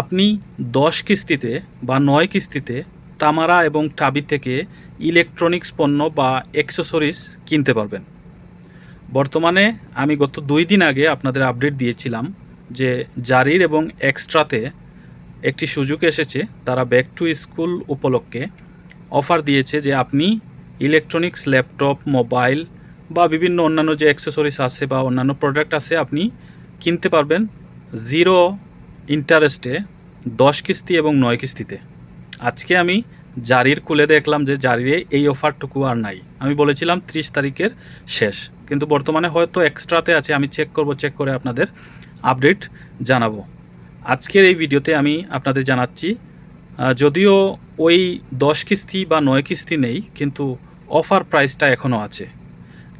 আপনি দশ কিস্তিতে বা নয় কিস্তিতে তামারা এবং টাবি থেকে ইলেকট্রনিক্স পণ্য বা অ্যাক্সেসরিজ কিনতে পারবেন। বর্তমানে আমি গত দুই দিন আগে আপনাদের আপডেট দিয়েছিলাম যে জারির এবং এক্সট্রাতে একটি সুযোগ এসেছে, তারা ব্যাক টু স্কুল উপলক্ষে অফার দিয়েছে যে আপনি ইলেকট্রনিক্স ল্যাপটপ মোবাইল বা বিভিন্ন অন্যান্য যে অ্যাক্সেসরিজ আছে বা অন্যান্য প্রোডাক্ট আছে, আপনি কিনতে পারবেন। জিরো ইন্টারেস্টে দশ কিস্তি এবং নয় কিস্তিতে। আজকে আমি জারির খুলে দেখলাম যে জারিরে এই অফারটুকু আর নাই। আমি বলেছিলাম ত্রিশ তারিখের শেষ। কিন্তু বর্তমানে হয়তো এক্সট্রাতে আছে, আমি চেক করব, চেক করে আপনাদের আপডেট জানাব। আজকের এই ভিডিওতে আমি আপনাদের জানাচ্ছি যদিও ওই দশ কিস্তি বা নয় কিস্তি নেই, কিন্তু অফার প্রাইসটা এখনও আছে।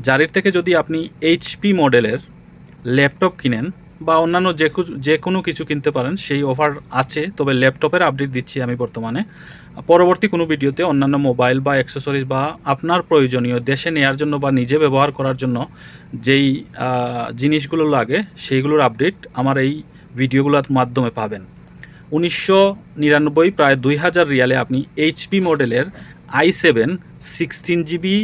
জারির থেকে যদি আপনি এইচপি মডেলের ল্যাপটপ কিনেন বা অন্যান্য যে যে কোনো কিছু কিনতে পারেন, সেই অফার আছে। তবে ল্যাপটপের আপডেট দিচ্ছি আমি বর্তমানে। পরবর্তী কোনো ভিডিওতে অন্যান্য মোবাইল বা অ্যাক্সেসরিজ বা আপনার প্রয়োজনীয় দেশে নেওয়ার জন্য বা নিজে ব্যবহার করার জন্য যেই জিনিসগুলো লাগে, সেইগুলোর আপডেট আমার এই ভিডিওগুলোর মাধ্যমে পাবেন। উনিশশো নিরানব্বই প্রায় দুই হাজার রিয়ালে আপনি এইচপি মডেলের I seven sixteen GB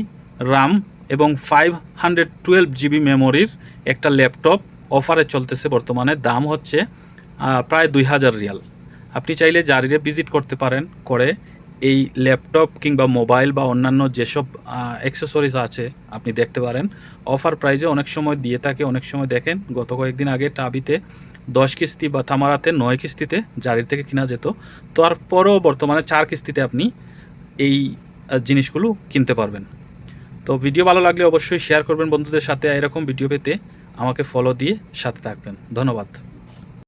RAM এবং ফাইভ হান্ড্রেড টুয়েলভ জিবি মেমোরির একটা ল্যাপটপ অফারে চলতেছে বর্তমানে। দাম হচ্ছে প্রায় দুই হাজার রিয়াল। আপনি চাইলে জারিরে ভিজিট করতে পারেন করে এই ল্যাপটপ কিংবা মোবাইল বা অন্যান্য যেসব অ্যাক্সেসরিজ আছে আপনি দেখতে পারেন। অফার প্রাইজে অনেক সময় দিয়ে থাকে, অনেক সময় দেখেন, গত কয়েকদিন আগে টাবিতে দশ কিস্তি বা থামারাতে নয় কিস্তিতে জারির থেকে কিনা যেত। তারপরেও বর্তমানে চার কিস্তিতে আপনি এই জিনিসগুলো কিনতে পারবেন। তো ভিডিও ভালো লাগলে অবশ্যই শেয়ার করবেন বন্ধুদের সাথে। এরকম ভিডিও পেতে আমাকে ফলো দিয়ে সাথে থাকবেন। ধন্যবাদ।